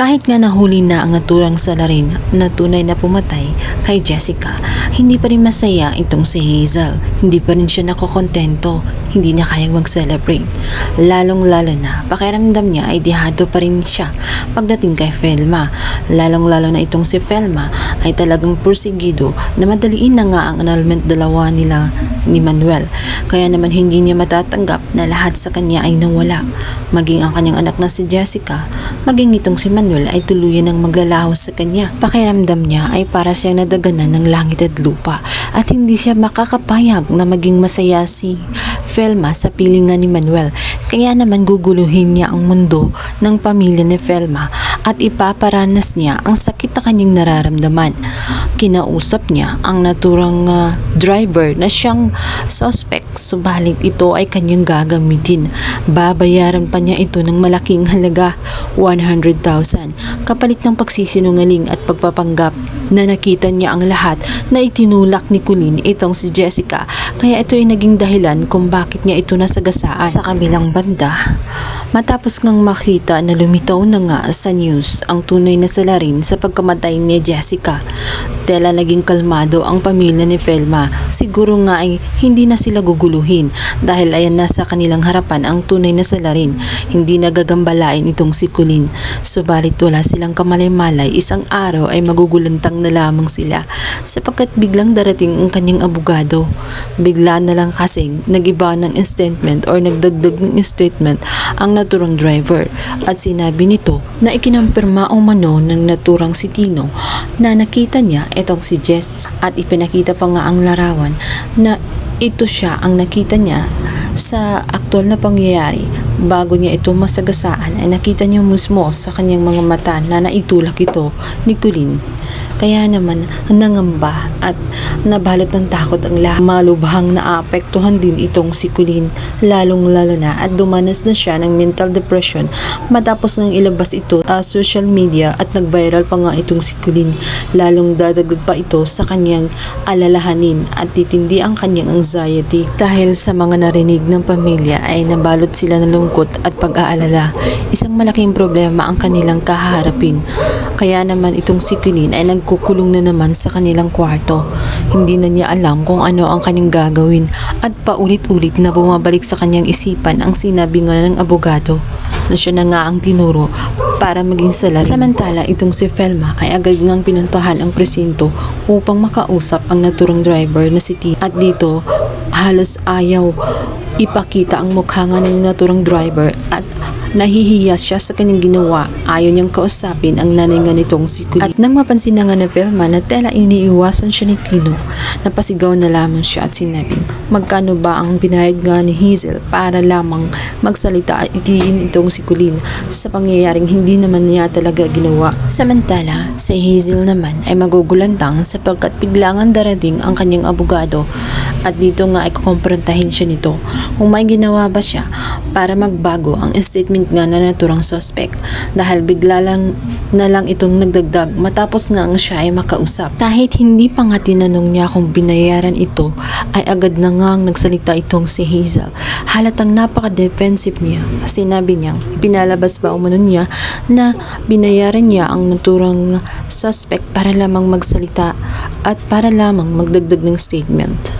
Kahit nga nahuli na ang naturang salarin na tunay na pumatay kay Jessica, hindi pa rin masaya itong si Hazel. Hindi pa rin siya nakokontento. Hindi niya kayang mag-celebrate. Lalong-lalo na, pakiramdam niya ay dihado pa rin siya pagdating kay Felma. Lalong-lalo na itong si Felma ay talagang porsigido na madaliin na nga ang annulment dalawa nila ni Manuel. Kaya naman hindi niya matatanggap na lahat sa kanya ay nawala. Maging ang kanyang anak na si Jessica, maging itong si Manuel ay tuluyan ng maglalaho sa kanya. Pakiramdam niya ay para siyang nadaganan ng langit at lupa at hindi siya makakapayag na maging masaya si Felma sa pilingan ni Manuel. Kaya naman guguluhin niya ang mundo ng pamilya ni Felma at ipaparanas niya ang sakit na kanyang nararamdaman. Kinausap niya ang naturang ah, driver na siyang suspect subalit ito ay kanyang gagamitin. Babayaran pa niya ito ng malaking halaga 100,000 kapalit ng pagsisinungaling at pagpapanggap na nakita niya ang lahat na itinulak ni Colleen itong si Jessica kaya ito ay naging dahilan kung bakit niya ito nasagasaan. Sa kabilang banda, matapos ngang makita na lumitaw na nga sa news ang tunay na salarin sa pagkamatay ni Jessica, tela naging kalmado ang pamilya ni Felma. Siguro nga ay hindi na sila guguluhin dahil ayan nasa kanilang harapan ang tunay na salarin. Hindi nagagambalain itong si Colleen. Subalit wala silang kamalay-malay, isang araw ay magugulantang na lamang sila sapagkat biglang darating ang kanyang abogado. Bigla na lang kasing nagiba ng statement or nagdagdag ng statement ang naturang driver at sinabi nito na ikinampirma umano ng naturang si Tino na nakita niya itong si Jess at ipinakita pa nga ang larawan na ito siya ang nakita niya sa aktual na pangyayari bago niya ito masagasaan ay nakita niya mismo sa kanyang mga mata na naitulak ito ni Colleen. Kaya naman nangamba at nabalot ng takot ang lahat. Malubhang naapektuhan din itong si Colleen lalong lalo na at dumanas na siya ng mental depression matapos nang ilabas ito sa social media at nag-viral pa nga itong si Colleen. Lalong dadagdag pa ito sa kanyang alalahanin at titindi ang kanyang anxiety. Dahil sa mga narinig ng pamilya ay nabalot sila ng lungkot at pag-aalala. Isang malaking problema ang kanilang kaharapin. Kaya naman itong si Colleen ay nagkukulong na naman sa kanilang kwarto. Hindi na niya alam kung ano ang kanyang gagawin at paulit-ulit na bumabalik sa kanyang isipan ang sinabi nga ng abogado na siya na nga ang tinuro para maging salarin. Samantala, itong si Felma ay agad ngang pinuntahan ang presinto upang makausap ang naturang driver na si T. At dito, halos ayaw ipakita ang mukha ng naturang driver at nahihiya siya sa kanyang ginawa. Ayaw niyang kausapin ang nanay nga nitong si Colleen. At nang mapansin na nga ni Velma na tela iniiwasan siya ni Tino, napasigaw na lamang siya at sinabing, magkano ba ang binayad nga ni Hazel para lamang magsalita at igiin itong si Colleen sa pangyayaring hindi naman niya talaga ginawa. Samantala, si Hazel naman ay magugulantang sapagkat biglangan darating ang kanyang abogado at dito nga ay kukomprontahin siya nito kung may ginawa ba siya para magbago ang statement nga na naturang suspect dahil bigla lang na lang itong nagdagdag matapos nga ang siya ay makausap. Kahit hindi pa nga tinanong niya kung binayaran ito ay agad na nga ang nagsalita itong si Hazel. Halatang napaka-defensive niya. Sinabi niyang ipinalabas ba umano niya na binayaran niya ang naturang suspect para lamang magsalita at para lamang magdagdag ng statement.